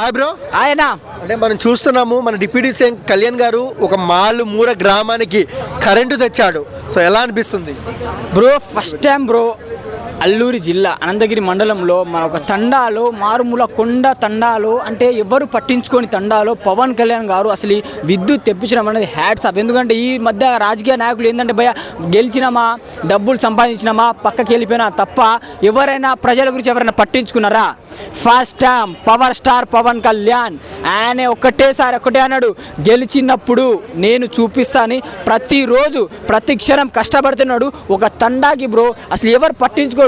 Hi bro. ఆయన అంటే మనం చూస్తున్నాము మన డిప్యూటీ సీఎం కళ్యాణ్ గారు ఒక మాలు మూర గ్రామానికి కరెంటు తెచ్చాడు. సో ఎలా అనిపిస్తుంది? Bro first time bro. Alluri జిల్లా అనంతగిరి మండలంలో మన ఒక తండాలో మారుమూల కొండ తండాలో అంటే ఎవరు పట్టించుకొని తండాలో పవన్ కళ్యాణ్ గారు అసలు విద్యుత్ తెప్పించడం అనేది హ్యాట్స్ అప్ ఎందుకంటే ఈ మధ్య రాజకీయ నాయకులు ఏంటంటే భయ గెలిచినామా డబ్బులు సంపాదించినామా పక్కకి వెళ్ళిపోయినా తప్ప ఎవరైనా ప్రజల గురించి ఎవరైనా పట్టించుకున్నారా? First time power star Pawan Kalyan. ఆయన ఒక్కటేసారి ఒకటే అన్నాడు గెలిచినప్పుడు నేను చూపిస్తాను. ప్రతిరోజు ప్రతి క్షణం కష్టపడుతున్నాడు ఒక తండాకి బ్రో అసలు ఎవరు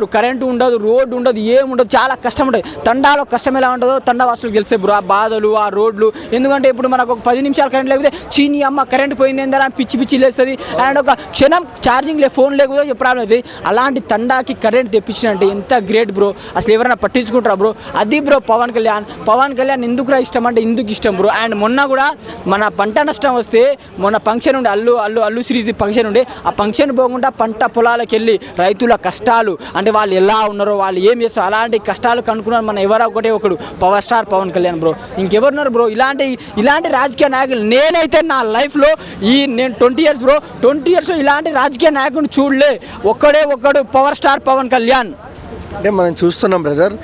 ఉండరు కరెంటు ఉండదు రోడ్డు ఉండదు ఏముండదు చాలా కష్టం ఉంటుంది. తండాలో కష్టం ఎలా ఉంటుందో తండా వాసులు గెలిచే బ్రో ఆ బాధలు ఆ రోడ్లు. ఎందుకంటే ఇప్పుడు మనకు ఒక పది నిమిషాలు కరెంట్ లేకపోతే చీని అమ్మ కరెంట్ పోయింది ఏందని అని పిచ్చి పిచ్చి లేస్తుంది. అండ్ ఒక క్షణం ఛార్జింగ్ లే ఫోన్ లేకపోతే ప్రాబ్లం అవుతుంది అలాంటి తండాకి కరెంట్ తెప్పించినంటే ఎంత గ్రేట్ బ్రో అసలు ఎవరైనా పట్టించుకుంటారా బ్రో అది బ్రో పవన్ కళ్యాణ్. పవన్ కళ్యాణ్ ఎందుకురా ఇష్టం అంటే ఎందుకు ఇష్టం బ్రో అండ్ మొన్న కూడా మన పంట నష్టం వస్తే మొన్న ఫంక్షన్ ఉండే అల్లు అల్లు అల్లు సిరీస్ ఫంక్షన్ ఉండే. ఆ ఫంక్షన్ పోకుండా పంట పొలాలకు వెళ్ళి రైతుల కష్టాలు అంటే వాళ్ళు ఎలా ఉన్నారో వాళ్ళు ఏం చేస్తారు అలాంటి కష్టాలు కనుక్కున్నారు మన ఎవరో ఒకటే ఒకడు power star Pawan Kalyan bro. ఇంకెవరున్నారు బ్రో? ఇలాంటి ఇలాంటి రాజకీయ నాయకులు నేనైతే నా లైఫ్లో ఈ నేను ట్వంటీ ఇయర్స్ బ్రో ట్వంటీ ఇయర్స్లో ఇలాంటి రాజకీయ నాయకుని చూడలే. ఒక్కడే ఒక్కడు పవర్ స్టార్ పవన్ కళ్యాణ్. అంటే మనం చూస్తున్నాం బ్రదర్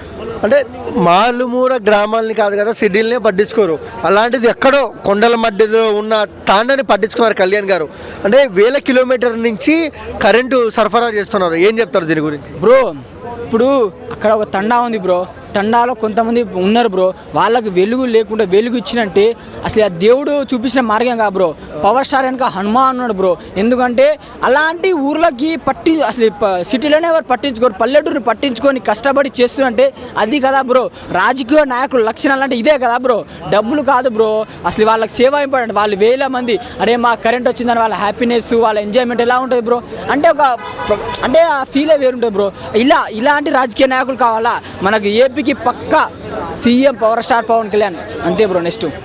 అంటే మాలుమూర గ్రామాలని కాదు కదా సిటీలనే పట్టించుకోరు. అలాంటిది ఎక్కడో కొండల మధ్యలో ఉన్న తాండని పట్టించుకున్నారు కళ్యాణ్ గారు. అంటే వేల కిలోమీటర్ నుంచి కరెంటు సరఫరా చేస్తున్నారు. ఏం చెప్తారు దీని గురించి? బ్రో ఇప్పుడు అక్కడ ఒక తండా ఉంది బ్రో. తండాలో కొంతమంది ఉన్నారు బ్రో. వాళ్ళకి వెలుగు లేకుండా వెలుగు ఇచ్చినంటే అసలు ఆ దేవుడు చూపించిన మార్గం కా బ్రో. పవర్ స్టార్ వెనక హనుమాన్ ఉన్నాడు బ్రో. ఎందుకంటే అలాంటి ఊర్లకి పట్టి అసలు సిటీలోనే ఎవరు పట్టించుకోరు పల్లెటూరుని పట్టించుకొని కష్టపడి చేస్తుంటే అది కదా బ్రో. రాజకీయ నాయకుల లక్షణాలు అంటే ఇదే కదా బ్రో. డబ్బులు కాదు బ్రో. అసలు వాళ్ళకి సేవ ఇంపార్టెంట్ వాళ్ళు వేల మంది అరే మా కరెంట్ వచ్చిందని వాళ్ళ హ్యాపీనెస్ వాళ్ళ ఎంజాయ్మెంట్ ఎలా ఉంటుంది బ్రో? అంటే ఒక అంటే ఆ ఫీలే వేరుంటుంది బ్రో. ఇలా ఇలాంటి రాజకీయ నాయకులు కావాలా? మనకు ఏపీకి పక్కా CM power star Pawan Kalyan. అంతే బ్రో నెక్స్ట్